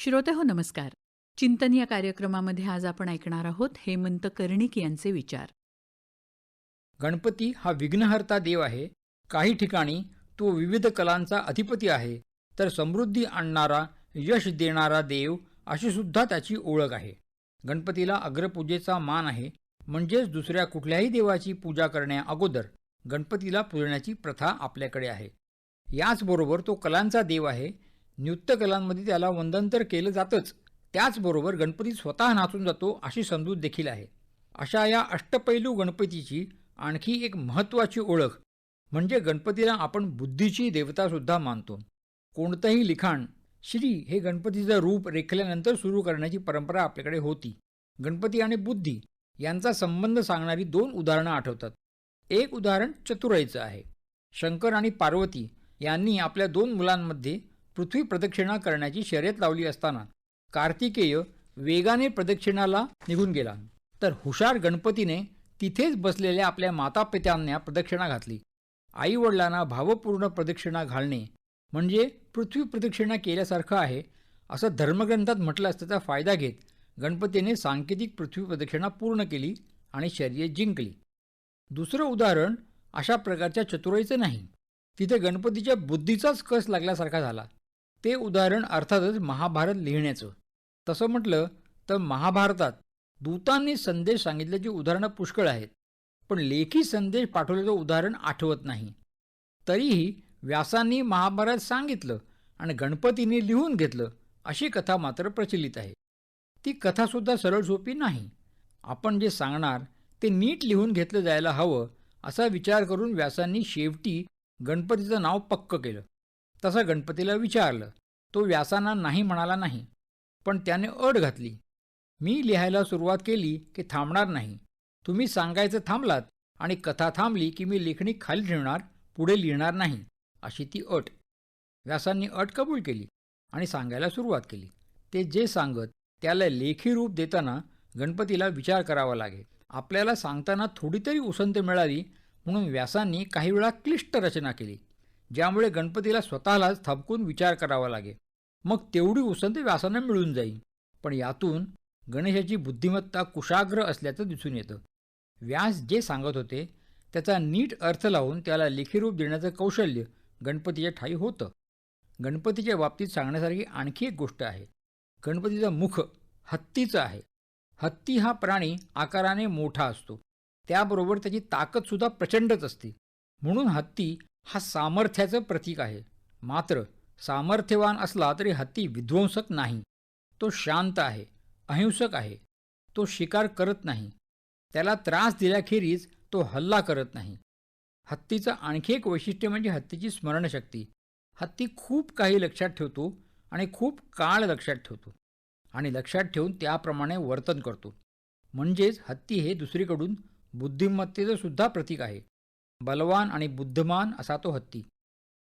श्रोते हो नमस्कार. चिंतन या कार्यक्रमामध्ये आज आपण ऐकणार आहोत हेमंत कर्णिक यांचे विचार. गणपती हा विघ्नहर्ता देव आहे. काही ठिकाणी तो विविध कलांचा अधिपती आहे. तर समृद्धी आणणारा यश देणारा देव अशी सुद्धा त्याची ओळख आहे. गणपतीला अग्रपूजेचा मान आहे. म्हणजेच दुसऱ्या कुठल्याही देवाची पूजा करण्याअगोदर गणपतीला पूजण्याची प्रथा आपल्याकडे आहे. याचबरोबर तो कलांचा देव आहे. नृत्यकलांमध्ये त्याला वंदन तर केलं जातंच. त्याचबरोबर गणपती स्वतः नाचून जातो अशी समजूत देखील आहे. अशा या अष्टपैलू गणपतीची आणखी एक महत्त्वाची ओळख म्हणजे गणपतीला आपण बुद्धीची देवतासुद्धा मानतो. कोणतंही लिखाण श्री हे गणपतीचं रूप रेखल्यानंतर सुरू करण्याची परंपरा आपल्याकडे होती. गणपती आणि बुद्धी यांचा संबंध सांगणारी दोन उदाहरणं आठवतात. एक उदाहरण चतुराईचं आहे. शंकर आणि पार्वती यांनी आपल्या दोन मुलांमध्ये पृथ्वी प्रदक्षिणा करण्याची शर्यत लावली असताना कार्तिकेय वेगाने प्रदक्षिणाला निघून गेला. तर हुशार गणपतीने तिथेच बसलेल्या आपल्या मातापित्यांना प्रदक्षिणा घातली. आईवडिलांना भावपूर्ण प्रदक्षिणा घालणे म्हणजे पृथ्वी प्रदक्षिणा केल्यासारखं आहे असं धर्मग्रंथात म्हटलं असल्याचा फायदा घेत गणपतीने सांकेतिक पृथ्वी प्रदक्षिणा पूर्ण केली आणि शर्यत जिंकली. दुसरं उदाहरण अशा प्रकारच्या चतुराईचं नाही. तिथे गणपतीच्या बुद्धीचाच कस लागल्यासारखा झाला. ते उदाहरण अर्थातच महाभारत लिहिण्याचं. तसं म्हटलं तर महाभारतात दूतांनी संदेश सांगितल्याची उदाहरणं पुष्कळ आहेत पण लेखी संदेश पाठवल्याचं उदाहरण आठवत नाही. तरीही व्यासांनी महाभारत सांगितलं आणि गणपतीने लिहून घेतलं अशी कथा मात्र प्रचलित आहे. ती कथासुद्धा सरळ सोपी नाही. आपण जे सांगणार ते नीट लिहून घेतलं जायला हवं असा विचार करून व्यासांनी शेवटी गणपतीचं नाव पक्क केलं. तसं गणपतीला विचारलं. तो व्यासांना नाही म्हणाला नाही पण त्याने अट घातली. मी लिहायला सुरुवात केली की थांबणार नाही. तुम्ही सांगायचं थांबलात आणि कथा थांबली की मी लेखणी खाली ठेवणार पुढे लिहिणार नाही अशी ती अट. व्यासांनी अट कबूल केली आणि सांगायला सुरुवात केली. ते जे सांगत त्याला लेखी रूप देताना गणपतीला विचार करावा लागे. आपल्याला सांगताना थोडीतरी उसंत मिळाली म्हणून व्यासांनी काही वेळा क्लिष्ट रचना केली. ज्यामुळे गणपतीला स्वतःलाच थबकून विचार करावा लागे मग तेवढी उसंत व्यासांना मिळून जाईल. पण यातून गणेशाची बुद्धिमत्ता कुशाग्र असल्याचं दिसून येतं. व्यास जे सांगत होते त्याचा नीट अर्थ लावून त्याला लिखीरूप देण्याचं कौशल्य गणपतीच्या ठाई होतं. गणपतीच्या बाबतीत सांगण्यासारखी आणखी एक गोष्ट आहे. गणपतीचं मुख हत्तीचं आहे. हत्ती हा प्राणी आकाराने मोठा असतो. त्याबरोबर त्याची ताकदसुद्धा प्रचंडच असते. म्हणून हत्ती हा सामर्थ्याचं प्रतीक आहे. मात्र सामर्थ्यवान असला तरी हत्ती विध्वंसक नाही. तो शांत आहे अहिंसक आहे. तो शिकार करत नाही. त्याला त्रास दिल्याखेरीज तो हल्ला करत नाही. हत्तीचं आणखी एक वैशिष्ट्य म्हणजे हत्तीची स्मरणशक्ती. हत्ती खूप काही लक्षात ठेवतो आणि खूप काळ लक्षात ठेवतो आणि लक्षात ठेवून त्याप्रमाणे वर्तन करतो. म्हणजेच हत्ती हे दुसरीकडून बुद्धिमत्तेचं सुद्धा प्रतीक आहे. बलवान आणि बुद्धमान असा तो हत्ती.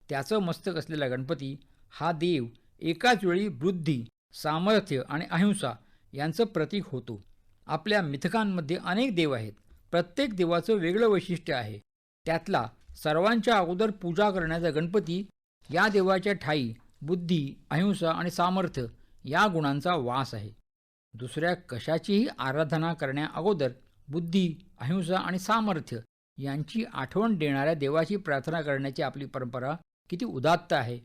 त्याचं मस्तक असलेला गणपती हा देव एकाच वेळी बुद्धी सामर्थ्य आणि अहिंसा यांचं प्रतीक होतो. आपल्या मिथकांमध्ये अनेक देव आहेत. प्रत्येक देवाचं वेगळं वैशिष्ट्य आहे. त्यातला सर्वांच्या अगोदर पूजा करण्याचा गणपती या देवाच्या ठाई बुद्धी अहिंसा आणि सामर्थ्य या गुणांचा वास आहे. दुसऱ्या कशाचीही आराधना करण्याअगोदर बुद्धी अहिंसा आणि सामर्थ्य यांची आठवण देणाऱ्या देवाची प्रार्थना करण्याची आपली परंपरा किती उदात्त आहे.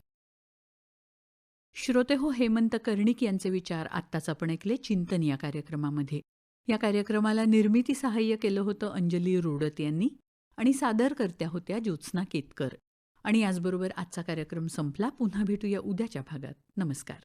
श्रोते हो हेमंत कर्णिक यांचे विचार आत्ताच आपण ऐकले चिंतन या कार्यक्रमामध्ये. या कार्यक्रमाला निर्मिती सहाय्य केलं होतं अंजली रोडत यांनी आणि सादरकर्त्या होत्या ज्योत्स्ना केतकर. आणि याचबरोबर आजचा कार्यक्रम संपला. पुन्हा भेटूया उद्याच्या भागात. नमस्कार.